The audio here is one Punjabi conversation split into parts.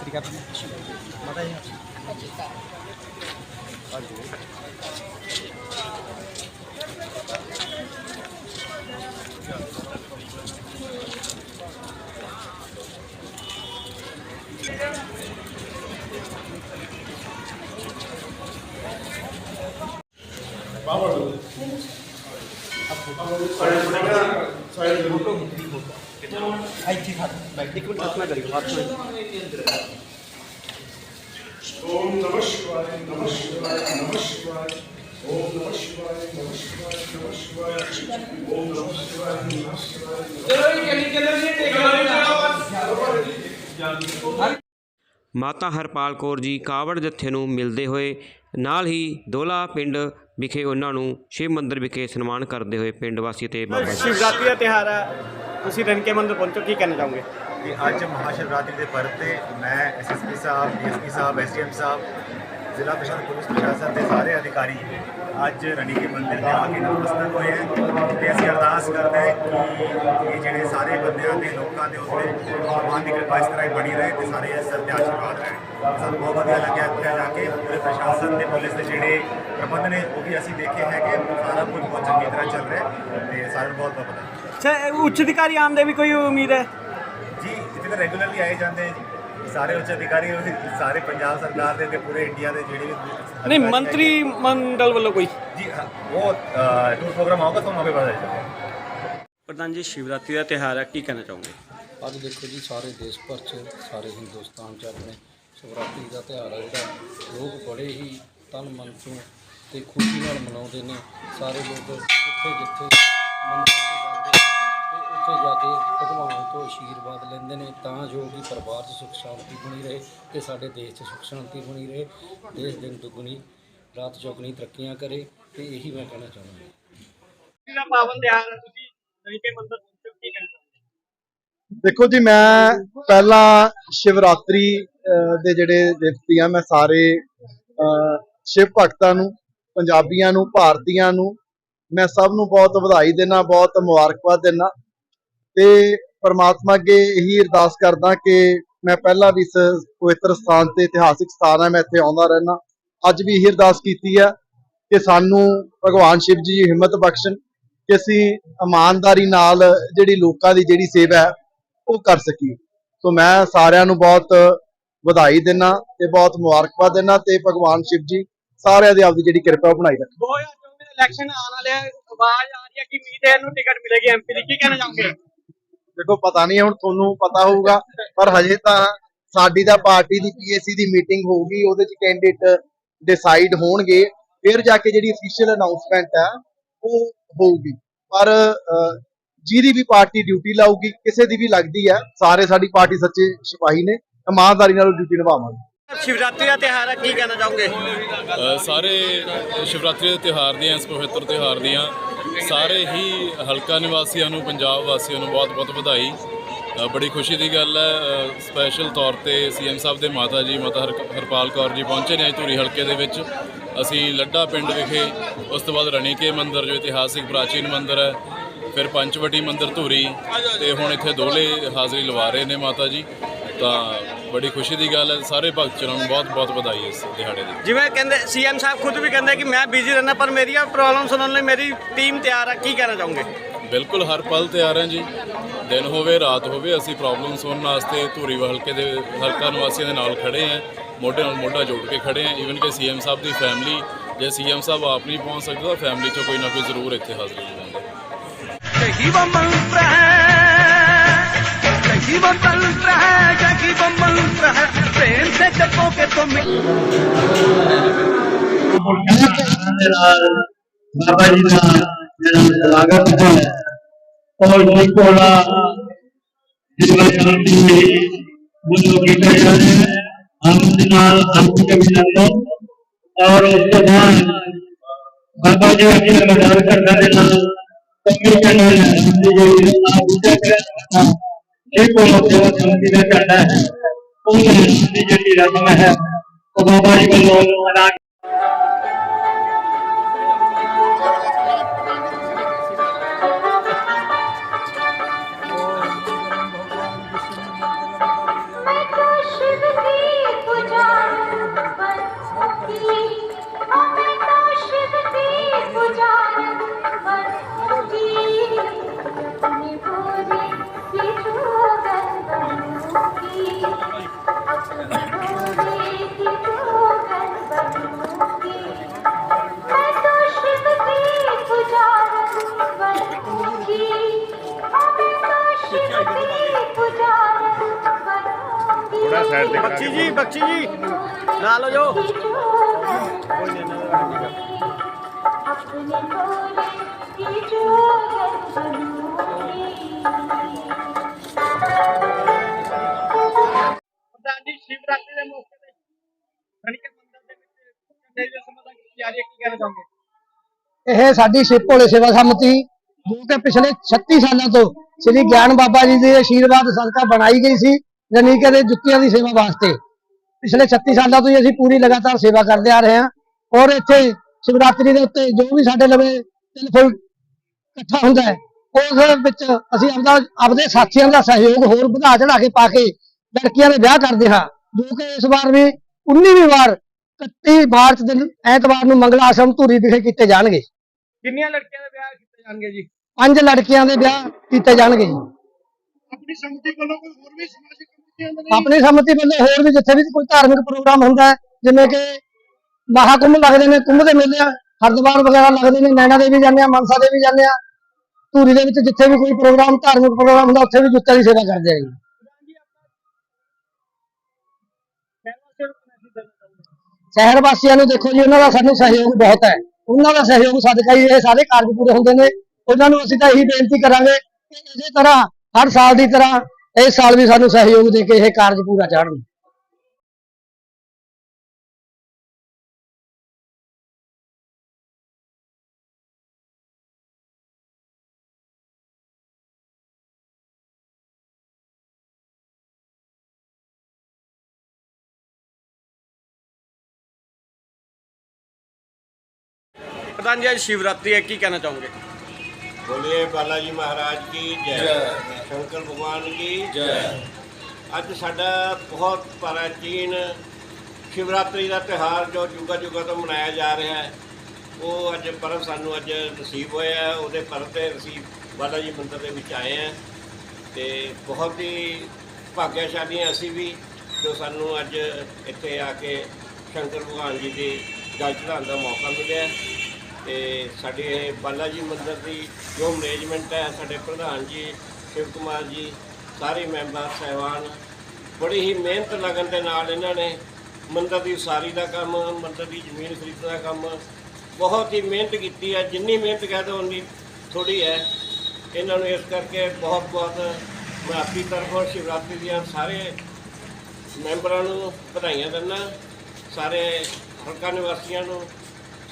Obrigado. ओम नमः शिवाय नमः शिवाय नमः शिवाय ओम नमः शिवाय नमः शिवाय नमः शिवाय ओम नमः शिवाय नमः शिवाय ਮਾਤਾ ਹਰਪਾਲ ਕੌਰ ਜੀ ਕਾਵੜ ਜੱਥੇ ਨੂੰ ਮਿਲਦੇ ਹੋਏ ਨਾਲ ਹੀ ਦੋਲਾ ਪਿੰਡ ਵਿਖੇ ਉਹਨਾਂ ਨੂੰ ਸ਼ਿਵ ਮੰਦਿਰ ਵਿਖੇ ਸਨਮਾਨ ਕਰਦੇ ਹੋਏ ਪਿੰਡ ਵਾਸੀ ਤੇ ਬਾਬਾ ਜੀ। ਸ਼ਿਵਰਾਤਰੀ ਦਾ ਤਿਹਾਰ ਹੈ। ਤੁਸੀਂ ਰਣਕੇ ਮੰਦਰ ਪਹੁੰਚੋ ਕੀ ਕਹਿਣਾ ਚਾਹੋਗੇ? ਕਿ ਅੱਜ ਮਹਾਸ਼ਿਵਰਾਤਰੀ ਦੇ ਪਰਵ ਤੇ ਮੈਂ ਐਸਐਸਪੀ ਸਾਹਿਬ ਡੀਐਸਪੀ ਸਾਹਿਬ ਐਸਡੀਐਮ ਸਾਹਿਬ ਜ਼ਿਲ੍ਹਾ ਪ੍ਰਸ਼ਾਸਨ ਪੁਲਿਸ ਪ੍ਰਸ਼ਾਸਨ ਦੇ ਸਾਰੇ ਅਧਿਕਾਰੀ ਅੱਜ ਰਣੀਕੇ ਮੰਦਿਰ ਤੇ ਆ ਕੇ ਨਤਮਸਤਕ ਹੋਏ ਹਨ ਤੇ ਅਸੀਂ ਅਰਦਾਸ ਕਰਦੇ ਹਾਂ ਕਿ ਇਹ ਜਿਹੜੇ ਸਾਰੇ ਬੰਦਿਆਂ ਦੇ ਲੋਕਾਂ ਦੇ ਉੱਤੇ ਭਗਵਾਨ ਦੀ ਕਿਰਪਾ ਇਸ ਤਰ੍ਹਾਂ ਹੀ ਬਣੀ ਰਹੇ ਤੇ ਸਾਰੇ ਇਸ ਦੇ ਆਸ਼ੀਰਵਾਦ ਰਹਿਣ ਸਾਨੂੰ ਬਹੁਤ ਵਧੀਆ ਲੱਗਿਆ ਇੱਥੇ ਜਾ ਕੇ ਪੂਰੇ ਪ੍ਰਸ਼ਾਸਨ ਤੇ ਪੁਲਿਸ ਦੇ ਜਿਹੜੇ ਪ੍ਰਬੰਧ ਨੇ ਉਹ ਵੀ ਅਸੀਂ ਦੇਖੇ ਹੈ ਕਿ ਸਾਰਾ ਕੁਝ ਬਹੁਤ ਚੰਗੀ ਤਰ੍ਹਾਂ ਚੱਲ ਰਿਹਾ ਹੈ ਤੇ ਸਾਰਿਆਂ ਨੂੰ ਬਹੁਤ ਬਹੁਤ ਵਧਾਈ। ਅੱਛਾ ਉੱਚ ਅਧਿਕਾਰੀ ਆਉਣ ਦੇ ਵੀ ਕੋਈ ਉਮੀਦ ਹੈ? ਜੀ ਇੱਥੇ ਰੈਗੂਲਰਲੀ ਆਏ ਜਾਂਦੇ ਹੈ ਜੀ। ਸਾਰੇ ਉੱਚ ਅਧਿਕਾਰੀ ਸਾਰੇ ਪੰਜਾਬ ਸਰਕਾਰ ਦੇ ਤੇ ਪੂਰੇ ਇੰਡੀਆ ਦੇ ਜਿਹੜੇ ਵੀ ਨਹੀਂ ਮੰਤਰੀ ਮੰਡਲ ਵੱਲੋਂ ਕੋਈ? ਜੀ ਹਾਂ, ਉਹ ਟੂਰ ਪ੍ਰੋਗਰਾਮ ਆਊਗਾ ਤੁਹਾਨੂੰ ਆਪੇ ਪਤਾ ਚੱਲੇਗਾ। ਪ੍ਰਧਾਨ ਜੀ ਸ਼ਿਵਰਾਤਰੀ ਦਾ ਤਿਹਾਰ ਹੈ ਕੀ ਕਹਿਣਾ ਚਾਹੋਗੇ? ਅੱਜ ਦੇਖੋ ਜੀ ਸਾਰੇ ਦੇਸ਼ ਭਰ 'ਚ ਸਾਰੇ ਹਿੰਦੁਸਤਾਨ 'ਚ ਆਪਣੇ ਸ਼ਿਵਰਾਤਰੀ ਦਾ ਤਿਉਹਾਰ ਹੈ ਜਿਹੜਾ ਲੋਕ ਬੜੇ ਹੀ ਤਨ ਮਨ ਤੋਂ ਤੇ ਖੁਸ਼ੀ ਨਾਲ ਮਨਾਉਂਦੇ ਨੇ। ਸਾਰੇ ਲੋਕ ਜਿੱਥੇ ਜਿੱਥੇ ਉੱਥੇ ਜਾ ਕੇ ਭਗਵਾਨ ਤੋਂ ਆਸ਼ੀਰਵਾਦ ਲੈਂਦੇ ਨੇ ਤਾਂ ਜੋ ਕਿ ਪਰਿਵਾਰ 'ਚ ਸੁਖ ਸ਼ਾਂਤੀ ਬਣੀ ਰਹੇ ਤੇ ਸਾਡੇ ਦੇਸ਼ 'ਚ ਸੁਖ ਸ਼ਾਂਤੀ ਬਣੀ ਰਹੇ ਦੇਸ਼ ਦਿਨ ਦੁੱਗਣੀ ਰਾਤ ਚੌਗਣੀ ਤਰੱਕੀਆਂ ਕਰੇ ਤੇ ਇਹੀ ਮੈਂ ਕਹਿਣਾ ਚਾਹੁੰਦਾ। ਹਾਂ ਦਾ ਪਾਵਨ ਤਿਹਾਰ ਹੈ ਤੁਸੀਂ ਰਣਕੇ ਮੰਦਰ ਪਹੁੰਚੋ ਕੀ ਕਹਿਣਾ ਚਾਹੋਗੇ ਦੇਖੋ ਜੀ ਮੈਂ ਪਹਿਲਾਂ ਸ਼ਿਵਰਾਤਰੀ ਦੇ ਜਿਹੜੇ ਦਿਵਸ ਆ ਮੈਂ ਸਾਰੇ ਸ਼ਿਵ ਭਗਤਾਂ ਨੂੰ ਪੰਜਾਬੀਆਂ ਨੂੰ ਭਾਰਤੀਆਂ ਨੂੰ ਮੈਂ ਸਭ ਨੂੰ ਬਹੁਤ ਵਧਾਈ ਦੇਣਾ ਬਹੁਤ ਮੁਬਾਰਕਬਾਦ ਦੇਣਾ ਤੇ ਪਰਮਾਤਮਾ ਅੱਗੇ ਇਹੀ ਅਰਦਾਸ ਕਰਦਾ ਕਿ ਮੈਂ ਪਹਿਲਾਂ ਵੀ ਇਸ ਪਵਿੱਤਰ ਸਥਾਨ ਤੇ ਇਤਿਹਾਸਿਕ ਸਥਾਨ ਹੈ, ਮੈਂ ਇੱਥੇ ਆਉਂਦਾ ਰਹਿਣਾ ਅੱਜ ਵੀ ਇਹੀ ਅਰਦਾਸ ਕੀਤੀ ਹੈ ਕਿ ਸਾਨੂੰ ਭਗਵਾਨ ਸ਼ਿਵ ਜੀ ਹਿੰਮਤ ਬਖਸ਼ਣ, ਕਿ ਅਸੀਂ ਇਮਾਨਦਾਰੀ ਨਾਲ ਜਿਹੜੀ ਲੋਕਾਂ ਦੀ ਜਿਹੜੀ ਸੇਵਾ ਹੈ, ਉਹ ਕਰ ਸਕੀਏ। ਸੋ ਮੈਂ ਸਾਰਿਆਂ ਨੂੰ ਬਹੁਤ ਵਧਾਈ ਦਿੰਨਾ ਤੇ ਬਹੁਤ ਮੁਬਾਰਕਬਾਦ ਦਿੰਨਾ ਤੇ ਭਗਵਾਨ ਸ਼ਿਵ ਜੀ ਸਾਰਿਆਂ ਦੀ ਆਪਦੀ ਜਿਹੜੀ ਕਿਰਪਾ ਉਹ ਬਣਾਈ ਰੱਖਣ। 2024 ਦਾ ਇਲੈਕਸ਼ਨ ਆਉਣ ਵਾਲਾ ਆਵਾਜ਼ ਆ ਰਹੀ ਹੈ ਕਿ ਉਮੀਦ ਹੈ ਟਿਕਟ ਮਿਲੇਗੀ ਐਮਪੀ ਦੀ, ਕੀ ਕਹਿਣਾ ਚਾਹੋਗੇ? ਦੇਖੋ ਪਤਾ ਨਹੀਂ ਹੁਣ ਤੁਹਾਨੂੰ ਪਤਾ ਹੋਊਗਾ ਪਰ ਹਜੇ ਤਾਂ ਸਾਡੀ ਤਾਂ ਪਾਰਟੀ ਦੀ ਪੀਏਸੀ ਦੀ ਮੀਟਿੰਗ ਹੋਊਗੀ ਉਹਦੇ ਚ ਕੈਂਡੀਡੇਟ ਡਿਸਾਈਡ ਹੋਣਗੇ ਫਿਰ ਜਾ ਕੇ ਜਿਹੜੀ ਅਫੀਸ਼ੀਅਲ ਅਨਾਉਂਸਮੈਂਟ ਹੈ ਉਹ ਹੋਊਗੀ। ਪਰ ਅਹ, ਜਿਹਦੀ ਵੀ ਪਾਰਟੀ ਡਿਊਟੀ ਲਾਊਗੀ ਕਿਸੇ ਦੀ ਵੀ ਲੱਗਦੀ ਹੈ ਸਾਰੇ ਸਾਡੀ ਪਾਰਟੀ ਸੱਚੇ ਸਿਪਾਹੀ ਨੇ ਇਮਾਨਦਾਰੀ ਨਾਲ ਡਿਊਟੀ ਨਿਭਾਵਾਂਗੇ। ਸ਼ਿਵਰਾਤਰੀ ਦਾ ਤਿਹਾਰ ਹੈ ਕੀ ਕਹਿਣਾ ਚਾਹੋਗੇ? ਅ, ਸਾਰੇ ਸ਼ਿਵਰਾਤਰੀ ਦੇ ਤਿਉਹਾਰ ਦੀਆਂ ਇਸ ਪਵਿੱਤਰ ਤਿਉਹਾਰ ਦੀਆਂ ਸਾਰੇ ਹੀ ਹਲਕਾ ਨਿਵਾਸੀਆਂ ਨੂੰ ਪੰਜਾਬ ਵਾਸੀਆਂ ਨੂੰ ਬਹੁਤ-ਬਹੁਤ ਵਧਾਈ। ਅ, ਬੜੀ ਖੁਸ਼ੀ ਦੀ ਗੱਲ ਹੈ। ਸਪੈਸ਼ਲ ਤੌਰ ਤੇ ਸੀਐਮ ਸਾਹਿਬ ਦੇ ਮਾਤਾ ਜੀ ਮਾਤਾ ਹਰ- ਹਰਪਾਲ ਕੌਰ ਜੀ ਪਹੁੰਚੇ ਨੇ ਅੱਜ ਧੂਰੀ ਹਲਕੇ ਦੇ ਵਿੱਚ। ਅਸੀਂ ਲੱਡਾ ਪਿੰਡ ਵਿਖੇ ਉਸ ਤੋਂ ਬਾਅਦ ਰਣੀਕੇ ਮੰਦਿਰ ਜੋ ਇਤਿਹਾਸਿਕ ਪ੍ਰਾਚੀਨ ਮੰਦਿਰ ਹੈ ਫਿਰ ਪੰਚਵਟੀ ਮੰਦਿਰ ਧੂਰੀ ਤੇ ਹੁਣ ਇੱਥੇ ਦੋਲੇ ਹਾਜ਼ਰੀ ਲਵਾ ਰਹੇ ਨੇ ਮਾਤਾ ਜੀ। ਤਾਂ ਬੜੀ ਖੁਸ਼ੀ ਦੀ ਗੱਲ ਹੈ। ਸਾਰੇ ਭਗਤ ਚਰਾਂ ਨੂੰ ਬਹੁਤ ਬਹੁਤ ਵਧਾਈ ਇਸ ਦਿਹਾੜੇ ਦੀ। ਜਿਵੇਂ ਕਹਿੰਦੇ ਸੀਐਮ ਸਾਹਿਬ ਖੁਦ ਵੀ ਕਹਿੰਦੇ ਕਿ ਮੈਂ ਬਿਜ਼ੀ ਰਹਿਣਾ ਪਰ ਮੇਰੀਆਂ ਪ੍ਰੋਬਲਮ ਸੁਣਨ ਲਈ ਮੇਰੀ ਟੀਮ ਤਿਆਰ ਹੈ ਕੀ ਕਹਿਣਾ ਚਾਹੋਗੇ? ਬਿਲਕੁਲ ਹਰ ਪਲ ਤਿਆਰ ਹਾਂ ਜੀ। ਦਿਨ ਹੋਵੇ ਰਾਤ ਹੋਵੇ ਅਸੀਂ ਪ੍ਰੋਬਲਮ ਸੁਣਨ ਵਾਸਤੇ ਧੂਰੀ ਹਲਕੇ ਦੇ ਹਲਕਾ ਨਿਵਾਸੀਆਂ ਦੇ ਨਾਲ ਖੜੇ ਹਾਂ। ਮੋਢੇ ਨਾਲ ਮੋਢਾ ਜੋੜ ਕੇ ਖੜੇ ਹਾਂ। ਈਵਨ ਕਿ ਸੀਐਮ ਸਾਹਿਬ ਦੀ ਫੈਮਿਲੀ ਜੇ ਸੀਐਮ ਸਾਹਿਬ ਆਪ ਨਹੀਂ ਪਹੁੰਚ ਸਕਦਾ ਫੈਮਿਲੀ ਚੋਂ ਕੋਈ ਨਾ ਕੋਈ ਜ਼ਰੂਰ ਇੱਥੇ ਹਾਜ਼ਰ ਹੋਵੇਗਾ ਕਹੀ ਵੰਬਲ ਫਰੈ ਕਹੀ ਵੰਬਲ खतरा है से जपोगे तुम बाबा जी का स्वागत है और निकोला और उसके बाद बाबा जी का आधार कार्ड करना करना है ਜਿਹੜੀ ਉਹ ਜਿਹੜੀ ਰਸਮ ਹੈ ਉਹ ਬਾਬਾ ਜੀ ਵੱਲੋਂ ਅਦਾ ਕਰਾ ਸਾਈਡ ਤੇ ਕਰਾ ਜੀ ਬਖਸ਼ੀ ਜੀ। ਨਾਲ ਹੋ ਜਾਓ। ਇਹ ਸਾਡੀ ਸ਼ਿਵ ਭੋਲੇ ਸੇਵਾ ਸਮਿਤੀ ਜੋ ਕਿ ਪਿਛਲੇ 36 ਸਾਲਾਂ ਤੋਂ ਸ੍ਰੀ ਗਿਆਨ ਬਾਬਾ ਜੀ ਦੇ ਆਸ਼ੀਰਵਾਦ ਸਦਕਾ ਬਣਾਈ ਗਈ ਸੀ। ਰਣੀਕੇ ਦੇ ਜੁੱਤੀਆਂ ਦੀ ਸੇਵਾ ਵਾਸਤੇ। ਪਿਛਲੇ 36 ਸਾਲਾਂ ਤੋਂ ਹੀ ਅਸੀਂ ਪੂਰੀ ਲਗਾਤਾਰ ਸੇਵਾ ਕਰਦੇ ਆ ਰਹੇ ਹਾਂ। ਔਰ ਇੱਥੇ ਸ਼ਿਵਰਾਤਰੀ ਦੇ ਉੱਤੇ ਜੋ ਵੀ ਸਾਡੇ ਲਵੇ ਤਿਲ ਫੁੱਲ ਇਕੱਠਾ ਹੁੰਦਾ ਹੈ ਉਸ ਵਿੱਚ ਅਸੀਂ ਆਪਦਾ ਆਪਦੇ ਸਾਥੀਆਂ ਦਾ ਸਹਿਯੋਗ ਹੋਰ ਵਧਾ ਚੜਾ ਕੇ ਪਾ ਕੇ ਲੜਕੀਆਂ ਦੇ ਵਿਆਹ ਕਰਦੇ ਹਾਂ ਜੋ ਕਿ ਇਸ ਵਾਰ ਵੀ 19ਵੀਂ ਵਾਰ 31 ਮਾਰਚ ਦਿਨ ਐਤਵਾਰ ਨੂੰ ਮੰਗਲਾ ਆਸ਼ਰਮ ਧੂਰੀ ਵਿਖੇ ਕੀਤੇ ਜਾਣਗੇ। ਕਿੰਨੀਆਂ ਲੜਕੀਆਂ ਦੇ ਵਿਆਹ ਕੀਤੇ ਜਾਣਗੇ ਜੀ? ਪੰਜ ਲੜਕੀਆਂ ਦੇ ਵਿਆਹ ਕੀਤੇ ਜਾਣਗੇ ਜੀ। ਆਪਣੀ ਸੰਮਤੀ ਵੱਲੋਂ ਕੋਈ ਹੋਰ ਵੀ ਸਮਾਜਿਕ ਦੇ ਆਪਣੀ ਸੰਮਤੀ ਵੱਲੋਂ ਹੋਰ ਵੀ ਜਿੱਥੇ ਵੀ ਕੋਈ ਧਾਰਮਿਕ ਪ੍ਰੋਗਰਾਮ ਹੁੰਦਾ ਹੈ, ਜਿਵੇਂ ਕਿ ਮਹਾਕੁੰਭ ਲੱਗਦੇ ਨੇ, ਕੁੰਭ ਦੇ ਮੇਲੇ ਆ ਵਗੈਰਾ ਲੱਗਦੇ ਨੇ, ਨੈਣਾ ਦੇਵੀ ਜਾਂਦੇ ਆ, ਮਨਸਾ ਦੇਵੀ ਜਾਂਦੇ ਆ, ਧੂਰੀ ਦੇ ਵਿੱਚ ਜਿੱਥੇ ਵੀ ਕੋਈ ਪ੍ਰੋਗਰਾਮ, ਧਾਰਮਿਕ ਪ੍ਰੋਗਰਾਮ ਹੁੰਦਾ, ਉੱਥੇ ਵੀ ਜੁੱਤਿਆਂ ਦੀ ਸੇਵਾ ਕਰਦੇ ਆ ਜੀ। ਸ਼ਹਿਰ ਵਾਸੀਆਂ ਨੂੰ ਦੇਖੋ ਜੀ, ਉਹਨਾਂ ਦਾ ਸਾਨੂੰ ਸਹਿਯੋਗ ਬਹੁਤ ਹੈ। ਉਹਨਾਂ ਦਾ ਸਹਿਯੋਗ ਸਦਕਾ ਹੀ ਇਹ ਸਾਰੇ ਕਾਰਜ ਪੂਰੇ ਹੁੰਦੇ ਨੇ। ਉਹਨਾਂ ਨੂੰ ਅਸੀਂ ਤਾਂ ਇਹੀ ਬੇਨਤੀ ਕਰਾਂਗੇ ਕਿ ਇਸੇ ਤਰ੍ਹਾਂ ਹਰ ਸਾਲ ਦੀ ਤਰ੍ਹਾਂ ਇਸ ਸਾਲ ਵੀ ਸਾਨੂੰ ਸਹਿਯੋਗ ਦੇ ਕੇ ਇਹ ਕਾਰਜ ਪੂਰਾ ਚਾੜਨ प्रधान जी आज शिवरात्रि है की कहना चाहोगे ਬੋਲੇ ਬਾਲਾਜੀ ਮਹਾਰਾਜ ਕੀ ਜੈ। ਸ਼ੰਕਰ ਭਗਵਾਨ ਕੀ ਜੈ। ਅੱਜ ਸਾਡਾ ਬਹੁਤ ਪ੍ਰਾਚੀਨ ਸ਼ਿਵਰਾਤਰੀ ਦਾ ਤਿਹਾਰ ਜੋ ਜੁਗਾ ਜੁਗਾ ਤੋਂ ਮਨਾਇਆ ਜਾ ਰਿਹਾ ਹੈ ਉਹ ਅੱਜ ਪਰਮ ਸਾਨੂੰ ਅੱਜ ਨਸੀਬ ਹੋਇਆ ਉਹਦੇ ਪਰਤੇ ਅਸੀਂ ਬਾਲਾਜੀ ਮੰਦਰ ਦੇ ਵਿੱਚ ਆਏ ਆ ਤੇ ਬਹੁਤ ਹੀ ਭਾਗਿਆਸ਼ਾਲੀ ਅਸੀਂ ਵੀ ਜੋ ਸਾਨੂੰ ਅੱਜ ਇੱਥੇ ਆ ਕੇ ਸ਼ੰਕਰ ਭਗਵਾਨ ਜੀ ਦੀ ਗੱਲ ਚੜਾਉਣ ਦਾ ਮੌਕਾ ਮਿਲਿਆ ਤੇ ਸਾਡੇ ਇਹ ਬਾਲਾ ਜੀ ਮੰਦਿਰ ਦੀ ਜੋ ਮੈਨੇਜਮੈਂਟ ਹੈ, ਸਾਡੇ ਪ੍ਰਧਾਨ ਜੀ, ਸ਼ਿਵ ਕੁਮਾਰ ਜੀ, ਸਾਰੇ ਮੈਂਬਰ, ਸਹਿਬਾਨ, ਬੜੀ ਹੀ ਮਿਹਨਤ ਲਗਨ ਦੇ ਨਾਲ ਇਹਨਾਂ ਨੇ ਮੰਦਿਰ ਦੀ ਉਸਾਰੀ ਦਾ ਕੰਮ, ਮੰਦਿਰ ਦੀ ਜ਼ਮੀਨ ਖਰੀਦਣ ਦਾ ਕੰਮ ਬਹੁਤ ਹੀ ਮਿਹਨਤ ਕੀਤੀ ਹੈ। ਜਿੰਨੀ ਮਿਹਨਤ ਕਹਿ ਦੋ ਉਨੀ ਥੋੜੀ ਹੈ। ਇਹਨਾਂ ਨੂੰ ਇਸ ਕਰਕੇ ਬਹੁਤ ਬਹੁਤ ਮੈਂ ਆਪਣੀ ਤਰਫੋਂ ਸ਼ਿਵਰਾਤਰੀ ਦੀਆਂ ਸਾਰੇ ਮੈਂਬਰਾਂ ਨੂੰ ਵਧਾਈਆਂ ਦਿੰਦਾ, ਸਾਰੇ ਹਲਕਾ ਨਿਵਾਸੀਆਂ ਨੂੰ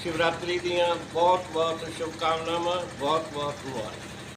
ਸ਼ਿਵਰਾਤਰੀ ਦੀਆਂ ਬਹੁਤ ਬਹੁਤ ਸ਼ੁਭਕਾਮਨਾਵਾਂ ਬਹੁਤ ਬਹੁਤ ਮੁਬਾਰਕ।